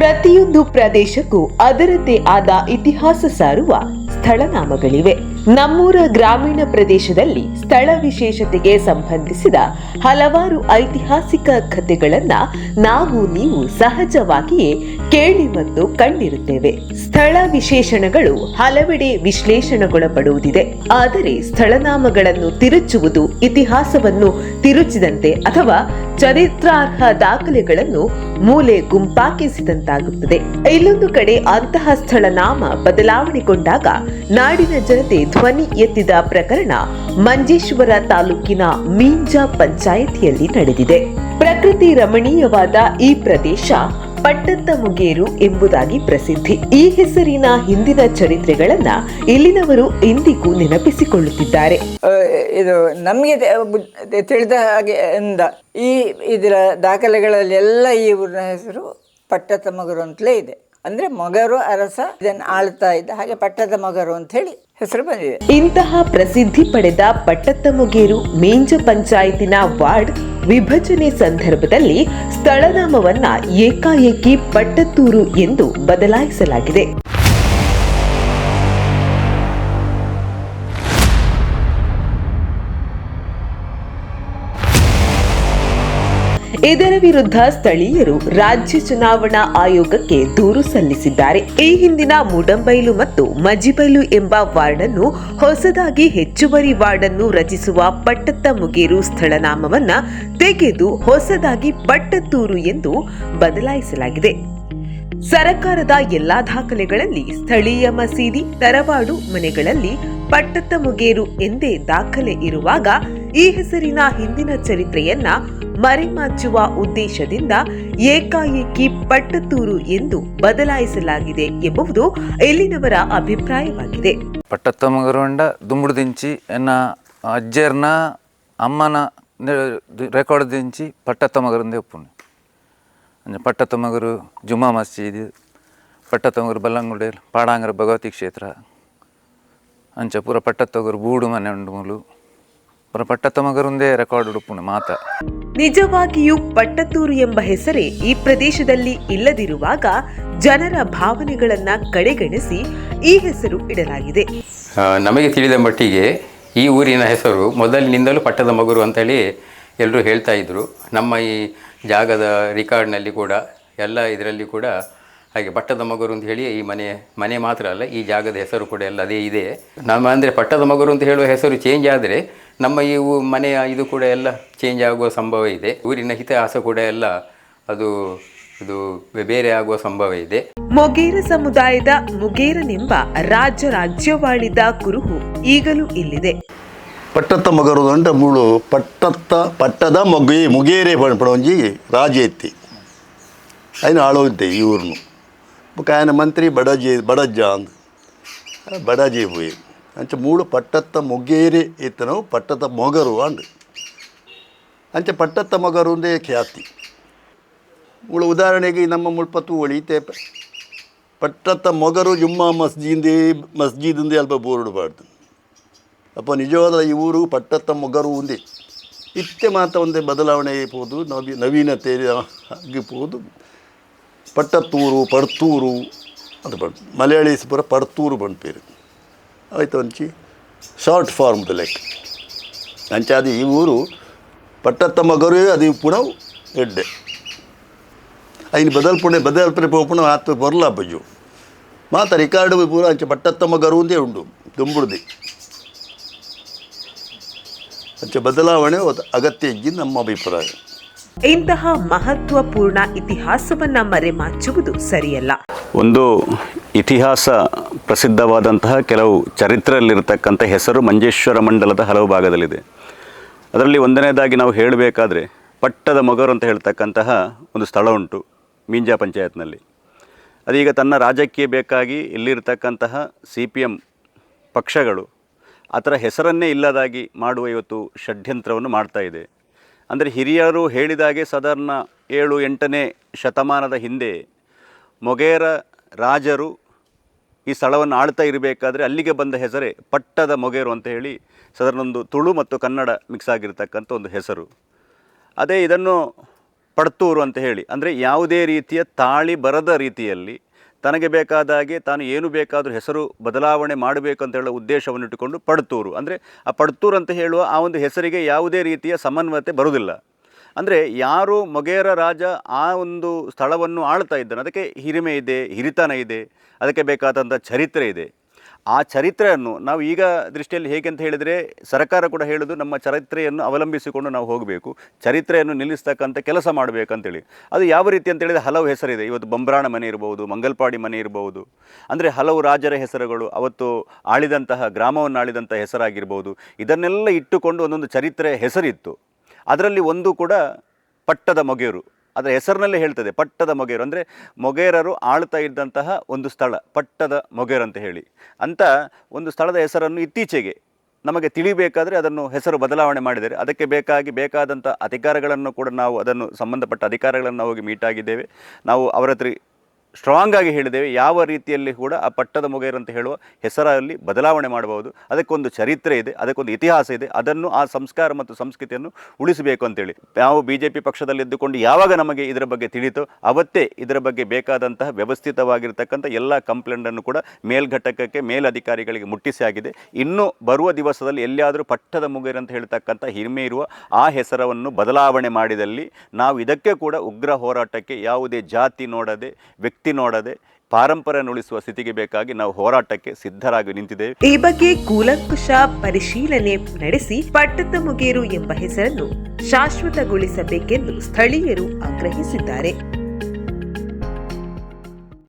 ಪ್ರತಿಯೊಂದು ಪ್ರದೇಶಕ್ಕೂ ಅದರದ್ದೇ ಆದ ಇತಿಹಾಸ ಸಾರುವ ಸ್ಥಳನಾಮಗಳಿವೆ. ನಮ್ಮೂರ ಗ್ರಾಮೀಣ ಪ್ರದೇಶದಲ್ಲಿ ಸ್ಥಳ ವಿಶೇಷತೆಗೆ ಸಂಬಂಧಿಸಿದ ಹಲವಾರು ಐತಿಹಾಸಿಕ ಕಥೆಗಳನ್ನ ನಾವು ನೀವು ಸಹಜವಾಗಿಯೇ ಕೇಳಿ ಮತ್ತು ಕಂಡಿರುತ್ತೇವೆ. ಸ್ಥಳ ವಿಶೇಷಣಗಳು ಹಲವೆಡೆ ವಿಶ್ಲೇಷಣೆಗೊಳಪಡುವುದಿದೆ. ಆದರೆ ಸ್ಥಳನಾಮಗಳನ್ನು ತಿರುಚುವುದು ಇತಿಹಾಸವನ್ನು ತಿರುಚಿದಂತೆ ಅಥವಾ ಚರಿತ್ರಾರ್ಹ ದಾಖಲೆಗಳನ್ನು ಮೂಲೆ ಗುಂಪಾಕಿಸಿದಂತಾಗುತ್ತದೆ. ಇಲ್ಲೊಂದು ಕಡೆ ಅಂತಹ ಸ್ಥಳ ನಾಮ ಬದಲಾವಣೆಗೊಂಡಾಗ ನಾಡಿನ ಜನತೆ ಧ್ವನಿ ಎತ್ತಿದ ಪ್ರಕರಣ ಮಂಜೇಶ್ವರ ತಾಲೂಕಿನ ಮೀಂಜಾ ಪಂಚಾಯಿತಿಯಲ್ಲಿ ನಡೆದಿದೆ. ಪ್ರಕೃತಿ ರಮಣೀಯವಾದ ಈ ಪ್ರದೇಶ ಪಟ್ಟತ್ತ ಮುಗೇರು ಎಂಬುದಾಗಿ ಪ್ರಸಿದ್ಧಿ. ಈ ಹೆಸರಿನ ಹಿಂದಿನ ಚರಿತ್ರೆಗಳನ್ನ ಇಲ್ಲಿನವರು ಇಂದಿಗೂ ನೆನಪಿಸಿಕೊಳ್ಳುತ್ತಿದ್ದಾರೆ. ಇದು ನಮಗೆ ತಿಳಿದ ಹಾಗೆ ಎಂದ, ಈ ಇದರ ದಾಖಲೆಗಳಲ್ಲಿ ಎಲ್ಲ ಈ ಊರಿನ ಹೆಸರು ಪಟ್ಟದ ಮಗರು ಅಂತಲೇ ಇದೆ. ಅಂದರೆ ಮಗರು ಅರಸ, ಇದನ್ನು ಆಳ್ತಾ ಇದ್ದ ಹಾಗೆ ಪಟ್ಟದ ಮಗರು ಅಂತ ಹೇಳಿ ಹೆಸರು ಬಂದಿದೆ. ಇಂತಹ ಪ್ರಸಿದ್ಧಿ ಪಡೆದ ಪಟ್ಟತ್ತಮುಗೇರು ಮೇಂಜ ಪಂಚಾಯತಿನ ವಾರ್ಡ್ ವಿಭಜನೆ ಸಂದರ್ಭದಲ್ಲಿ ಸ್ಥಳನಾಮವನ್ನ ಏಕಾಏಕಿ ಪಟ್ಟತ್ತೂರು ಎಂದು ಬದಲಾಯಿಸಲಾಗಿದೆ. ಇದರ ವಿರುದ್ಧ ಸ್ಥಳೀಯರು ರಾಜ್ಯ ಚುನಾವಣಾ ಆಯೋಗಕ್ಕೆ ದೂರು ಸಲ್ಲಿಸಿದ್ದಾರೆ. ಈ ಹಿಂದಿನ ಮೂಡಂಬೈಲು ಮತ್ತು ಮಜಿಬೈಲು ಎಂಬ ವಾರ್ಡ್ ಅನ್ನು ಹೊಸದಾಗಿ ಹೆಚ್ಚುವರಿ ವಾರ್ಡ್ ಅನ್ನು ರಚಿಸುವ ಪಟ್ಟತ್ತ ಮುಗೇರು ಸ್ಥಳನಾಮವನ್ನ ತೆಗೆದು ಹೊಸದಾಗಿ ಪಟ್ಟತ್ತೂರು ಎಂದು ಬದಲಾಯಿಸಲಾಗಿದೆ. ಸರಕಾರದ ಎಲ್ಲಾ ದಾಖಲೆಗಳಲ್ಲಿ ಸ್ಥಳೀಯ ಮಸೀದಿ, ತರವಾಡು ಮನೆಗಳಲ್ಲಿ ಪಟ್ಟತ್ತ ಮುಗೇರು ಎಂದೇ ದಾಖಲೆ ಇರುವಾಗ ಈ ಹೆಸರಿನ ಹಿಂದಿನ ಚರಿತ್ರೆಯನ್ನ ಮರೆಮಾಚುವ ಉದ್ದೇಶದಿಂದ ಏಕಾಏಕಿ ಪಟ್ಟತ್ತೂರು ಎಂದು ಬದಲಾಯಿಸಲಾಗಿದೆ ಎಂಬುದು ಇಲ್ಲಿನವರ ಅಭಿಪ್ರಾಯವಾಗಿದೆ. ಪಟ್ಟತ್ತಮ್ಮಗರುಂಡ ದುಂಬುಡು ದಿಂಚಿ ಎನ್ನ ಅಜ್ಜರ್ನ ಅಮ್ಮನ ರೆಕಾರ್ಡ್ ದಿಂಚಿ ಪಟ್ಟತ್ತಮಗರಂದೇ ಒಪ್ಪುಂಡು. ಅಂದರೆ ಪಟ್ಟತ್ತಮಗರು ಜುಮಾ ಮಸ್ಜಿದ್ ಪಟ್ಟತ್ತಮಗರು ಬಲ್ಲಂಗುಡೆ, ಪಾಡಾಂಗರ ಭಗವತಿ ಕ್ಷೇತ್ರ, ಅಂಚ ಪೂರ ಪಟ್ಟತ್ತಗರು ಬೂಡು ಮನೆ ಉಂಡು ಮೂಲು. ಪೂರ ರೆಕಾರ್ಡ್ ಉಡುಪುಣ ಮಾತ. ನಿಜವಾಗಿಯೂ ಪಟ್ಟತ್ತೂರು ಎಂಬ ಹೆಸರೇ ಈ ಪ್ರದೇಶದಲ್ಲಿ ಇಲ್ಲದಿರುವಾಗ ಜನರ ಭಾವನೆಗಳನ್ನ ಕಡೆಗಣಿಸಿ ಈ ಹೆಸರು ಇಡಲಾಗಿದೆ. ನಮಗೆ ತಿಳಿದ ಮಟ್ಟಿಗೆ ಈ ಊರಿನ ಹೆಸರು ಮೊದಲಿನಿಂದಲೂ ಪಟ್ಟದ ಮಗುರು ಅಂತೇಳಿ ಎಲ್ಲರೂ ಹೇಳ್ತಾ ಇದ್ದರು ನಮ್ಮ ಈ ಜಾಗದ ರೆಕಾರ್ಡ್ನಲ್ಲಿ ಕೂಡ ಎಲ್ಲ ಇದರಲ್ಲಿ ಕೂಡ ಹಾಗೆ ಪಟ್ಟದ ಮಗರು ಅಂತ ಹೇಳಿ ಈ ಮನೆ ಮನೆ ಮಾತ್ರ ಅಲ್ಲ ಈ ಜಾಗದ ಹೆಸರು ಕೂಡ ಎಲ್ಲ ಅದೇ ಇದೆ. ನಮ್ಮ ಅಂದರೆ ಪಟ್ಟದ ಮಗರು ಅಂತ ಹೇಳುವ ಹೆಸರು ಚೇಂಜ್ ಆದರೆ ನಮ್ಮ ಈ ಮನೆಯ ಇದು ಕೂಡ ಎಲ್ಲ ಚೇಂಜ್ ಆಗುವ ಸಂಭವ ಇದೆ. ಊರಿನ ಹಿತಾಸ ಕೂಡ ಎಲ್ಲ ಅದು ಇದು ಬೇರೆ ಆಗುವ ಸಂಭವ ಇದೆ. ಮೊಗೇರ ಸಮುದಾಯದ ಮುಗೇರನೆಂಬ ರಾಜ್ಯ ರಾಜ್ಯವಾಳಿದ ಕುರುಹು ಈಗಲೂ ಇಲ್ಲಿದೆ. ಪಟ್ಟತ್ತ ಮಗರು ಅಂತ ಮುಳು ಪಟ್ಟತ್ತ ಪಟ್ಟದ ಮೊಗೇ ಮುಗೇರೆ ಪಡೊಂಜಿ ರಾಜ ಐತಿ ಅಯ್ಯ ಆಳೋಂತೆ ಈ ಊರನ್ನು ఆయన మంత్రి బడజీ బడజ్జా అంది బడాజీ పోయి అంచ మూడు పట్టత్త మొగ్గేరే ఎత్తను పట్టత మొగరు అండు ಅಂಚ ಪಟ್ಟತ್ತ ಮಗರು ಒಂದೇ ಖ್ಯಾತಿ ಮುಳು ಉದಾಹರಣೆಗೆ ನಮ್ಮ ಮುಳ್ಪತ್ತು ಒಳಿತೆ ಪಟ್ಟತ್ತ ಮೊಗರು ಜುಮ್ಮಾ ಮಸ್ಜಿಂದೇ ಮಸ್ಜಿದಿಂದೇ ಅಲ್ಪ ಬೋರ್ಡು ಬಾಡ್ದು ಅಪ್ಪ ನಿಜವಾದ ಈ ಊರು ಪಟ್ಟತ್ತ ಮೊಗರು ಒಂದೇ ಇತ್ತೆ ಮಾತ್ರ ಒಂದೇ ಬದಲಾವಣೆ ಇರ್ಬೋದು ನವಿ ನವೀನತೆ ಆಗಿರ್ಬೋದು ಪಟ್ಟತ್ತೂರು, ಪಡ್ತೂರು ಅಂತ ಬಂತು ಮಲಯಾಳೀಸ್ ಪೂರ ಪಡ್ತೂರು ಬಂಡ್ಪೇರು ಆಯಿತು ಅಂಚಿ ಶಾರ್ಟ್ ಫಾರ್ಮ್ ಲೆಕ್ಕ ಅಂಚೆ ಅದು ಈ ಊರು ಪಟ್ಟತ್ತ ಮಗರು ಅದು ಪುಣ ಎಡ್ಡೆ. ಅಯ್ಯ ಬದಲ್ ಪುಣೆ ಪುಣ ಆತ ಬರಲ ಬಜ್ಜು ಮಾತ ರಿಕಾರ್ಡ್ ಪೂರ ಅಂಚೆ ಪಟ್ಟತ್ತ ಮಗರು ಅಂದೇ ಉಂಡು, ದುಂಬುಡ್ದು. ಅಂಚೆ ಬದಲಾವಣೆ ಅಗತ್ಯ ಇಜ್ಜಿ ನಮ್ಮ ಅಭಿಪ್ರಾಯ. ಇಂತಹ ಮಹತ್ವಪೂರ್ಣ ಇತಿಹಾಸವನ್ನ ಮರೆಮಾಚುವುದು ಸರಿಯಲ್ಲ. ಒಂದು ಇತಿಹಾಸ ಪ್ರಸಿದ್ಧವಾದಂತಹ ಕೆಲವು ಚರಿತ್ರೆಯಲ್ಲಿರತಕ್ಕಂಥ ಹೆಸರು ಮಂಜೇಶ್ವರ ಮಂಡಲದ ಹಲವು ಭಾಗದಲ್ಲಿದೆ. ಅದರಲ್ಲಿ ಒಂದನೇದಾಗಿ ನಾವು ಹೇಳಬೇಕಾದ್ರೆ ಪಟ್ಟದ ಮೊಗರು ಅಂತ ಹೇಳ್ತಕ್ಕಂತಹ ಒಂದು ಸ್ಥಳ ಉಂಟು ಮೀಂಜಾ ಪಂಚಾಯತ್ನಲ್ಲಿ. ಅದೀಗ ತನ್ನ ರಾಜಕೀಯ ಬೇಕಾಗಿ ಇಲ್ಲಿರ್ತಕ್ಕಂತಹ ಸಿ ಪಿ ಎಂ ಪಕ್ಷಗಳು ಥರ ಹೆಸರನ್ನೇ ಇಲ್ಲದಾಗಿ ಮಾಡುವ ಇವತ್ತು ಷಡ್ಯಂತ್ರವನ್ನು ಮಾಡ್ತಾ ಇದೆ. ಅಂದರೆ ಹಿರಿಯರು ಹೇಳಿದಾಗೆ ಸಾಧಾರಣ ಏಳು ಎಂಟನೇ ಶತಮಾನದ ಹಿಂದೆ ಮೊಗೇರ ರಾಜರು ಈ ಸ್ಥಳವನ್ನು ಆಳ್ತಾ ಇರಬೇಕಾದ್ರೆ ಅಲ್ಲಿಗೆ ಬಂದ ಹೆಸರೇ ಪಟ್ಟದ ಮೊಗೇರು ಅಂತ ಹೇಳಿ ಸಾಧಾರಣ ಒಂದು ತುಳು ಮತ್ತು ಕನ್ನಡ ಮಿಕ್ಸ್ ಆಗಿರತಕ್ಕಂಥ ಒಂದು ಹೆಸರು. ಅದೇ ಇದನ್ನು ಪಡ್ತೂರು ಅಂತ ಹೇಳಿ. ಅಂದರೆ ಯಾವುದೇ ರೀತಿಯ ತಾಳಿ ಬರದ ರೀತಿಯಲ್ಲಿ ತನಗೆ ಬೇಕಾದ ಹಾಗೆ ತಾನು ಏನು ಬೇಕಾದರೂ ಹೆಸರು ಬದಲಾವಣೆ ಮಾಡಬೇಕು ಅಂತ ಹೇಳೋ ಉದ್ದೇಶವನ್ನು ಇಟ್ಟುಕೊಂಡು ಪಡ್ತೂರು. ಅಂದರೆ ಆ ಪಡ್ತೂರು ಅಂತ ಹೇಳುವ ಆ ಒಂದು ಹೆಸರಿಗೆ ಯಾವುದೇ ರೀತಿಯ ಸಮನ್ವಯತೆ ಬರುವುದಿಲ್ಲ. ಅಂದರೆ ಯಾರು ಮೊಗೇರ ರಾಜ ಆ ಒಂದು ಸ್ಥಳವನ್ನು ಆಳ್ತಾ ಇದ್ದಾನೆ, ಅದಕ್ಕೆ ಹಿರಿಮೆ ಇದೆ, ಹಿರಿತನ ಇದೆ, ಅದಕ್ಕೆ ಬೇಕಾದಂಥ ಚರಿತ್ರೆ ಇದೆ. ಆ ಚರಿತ್ರೆಯನ್ನು ನಾವು ಈಗ ದೃಷ್ಟಿಯಲ್ಲಿ ಹೇಗೆ ಅಂತ ಹೇಳಿದರೆ ಸರ್ಕಾರ ಕೂಡ ಹೇಳೋದು ನಮ್ಮ ಚರಿತ್ರೆಯನ್ನು ಅವಲಂಬಿಸಿಕೊಂಡು ನಾವು ಹೋಗಬೇಕು, ಚರಿತ್ರೆಯನ್ನು ನಿಲ್ಲಿಸ್ತಕ್ಕಂಥ ಕೆಲಸ ಮಾಡಬೇಕಂತೇಳಿ. ಅದು ಯಾವ ರೀತಿ ಅಂತ ಹೇಳಿದರೆ ಹಲವು ಹೆಸರಿದೆ. ಇವತ್ತು ಬಂಬ್ರಾಣ ಮನೆ ಇರ್ಬೋದು, ಮಂಗಲ್ಪಾಡಿ ಮನೆ ಇರ್ಬೋದು, ಅಂದರೆ ಹಲವು ರಾಜರ ಹೆಸರುಗಳು, ಅವತ್ತು ಆಳಿದಂತಹ, ಗ್ರಾಮವನ್ನು ಆಳಿದಂಥ ಹೆಸರಾಗಿರ್ಬೋದು. ಇದನ್ನೆಲ್ಲ ಇಟ್ಟುಕೊಂಡು ಒಂದೊಂದು ಚರಿತ್ರೆ ಹೆಸರಿತ್ತು. ಅದರಲ್ಲಿ ಒಂದು ಕೂಡ ಪಟ್ಟದ ಮೊಗೇರು. ಅದರ ಹೆಸರಿನಲ್ಲೇ ಹೇಳ್ತದೆ, ಪಟ್ಟದ ಮೊಗೇರು. ಅಂದರೆ ಮೊಗೇರರು ಆಳ್ತಾ ಇದ್ದಂತಹ ಒಂದು ಸ್ಥಳ, ಪಟ್ಟದ ಮೊಗೇರು ಅಂತ ಹೇಳಿ. ಅಂತ ಒಂದು ಸ್ಥಳದ ಹೆಸರನ್ನು ಇತ್ತೀಚೆಗೆ ನಮಗೆ ತಿಳಿಬೇಕಾದರೆ ಅದನ್ನು ಹೆಸರು ಬದಲಾವಣೆ ಮಾಡಿದರೆ ಅದಕ್ಕೆ ಬೇಕಾಗಿ ಬೇಕಾದಂಥ ಅಧಿಕಾರಗಳನ್ನು ಕೂಡ ನಾವು ಅದನ್ನು ಸಂಬಂಧಪಟ್ಟ ಅಧಿಕಾರಗಳನ್ನು ಹೋಗಿ ಮೀಟ್ ಆಗಿದ್ದೇವೆ ನಾವು ಅವರ ಹತ್ರ ಸ್ಟ್ರಾಂಗ್ ಆಗಿ ಹೇಳಿದ್ದೇವೆ, ಯಾವ ರೀತಿಯಲ್ಲಿ ಕೂಡ ಆ ಪಟ್ಟದ ಮೊಗೇರು ಅಂತ ಹೇಳುವ ಹೆಸರಲ್ಲಿ ಬದಲಾವಣೆ ಮಾಡಬಹುದು. ಅದಕ್ಕೊಂದು ಚರಿತ್ರೆ ಇದೆ, ಅದಕ್ಕೊಂದು ಇತಿಹಾಸ ಇದೆ, ಅದನ್ನು ಆ ಸಂಸ್ಕಾರ ಮತ್ತು ಸಂಸ್ಕೃತಿಯನ್ನು ಉಳಿಸಬೇಕು ಅಂತೇಳಿ. ನಾವು ಬಿ ಜೆ ಪಿ ಪಕ್ಷದಲ್ಲಿ ಇದ್ದುಕೊಂಡು ಯಾವಾಗ ನಮಗೆ ಇದರ ಬಗ್ಗೆ ತಿಳಿತೋ ಅವತ್ತೇ ಇದರ ಬಗ್ಗೆ ಬೇಕಾದಂತಹ ವ್ಯವಸ್ಥಿತವಾಗಿರ್ತಕ್ಕಂಥ ಎಲ್ಲ ಕಂಪ್ಲೇಂಟನ್ನು ಕೂಡ ಮೇಲ್ಘಟಕಕ್ಕೆ, ಮೇಲಧಿಕಾರಿಗಳಿಗೆ ಮುಟ್ಟಿಸಿ ಆಗಿದೆ. ಇನ್ನು ಬರುವ ದಿವಸದಲ್ಲಿ ಎಲ್ಲಿಯಾದರೂ ಪಟ್ಟದ ಮುಗೈರಂತ ಹೇಳ್ತಕ್ಕಂಥ ಹಿರಿಮೆ ಇರುವ ಆ ಹೆಸರವನ್ನು ಬದಲಾವಣೆ ಮಾಡಿದಲ್ಲಿ ನಾವು ಇದಕ್ಕೆ ಕೂಡ ಉಗ್ರ ಹೋರಾಟಕ್ಕೆ ಯಾವುದೇ ಜಾತಿ ನೋಡದೆ ವ್ಯಕ್ತಿ ನೋಡದೆ ಪಾರಂಪರ್ಯ ಉಳಿಸುವ ಸ್ಥಿತಿಗೆ ಬೇಕಾಗಿ ನಾವು ಹೋರಾಟಕ್ಕೆ ಸಿದ್ಧರಾಗಿ ನಿಂತಿದ್ದೇವೆ. ಈ ಬಗ್ಗೆ ಕೂಲಂಕುಷ ಪರಿಶೀಲನೆ ನಡೆಸಿ ಪಟ್ಟದ ಮುಗೇರು ಎಂಬ ಹೆಸರನ್ನು ಶಾಶ್ವತಗೊಳಿಸಬೇಕೆಂದು ಸ್ಥಳೀಯರು ಆಗ್ರಹಿಸಿದ್ದಾರೆ.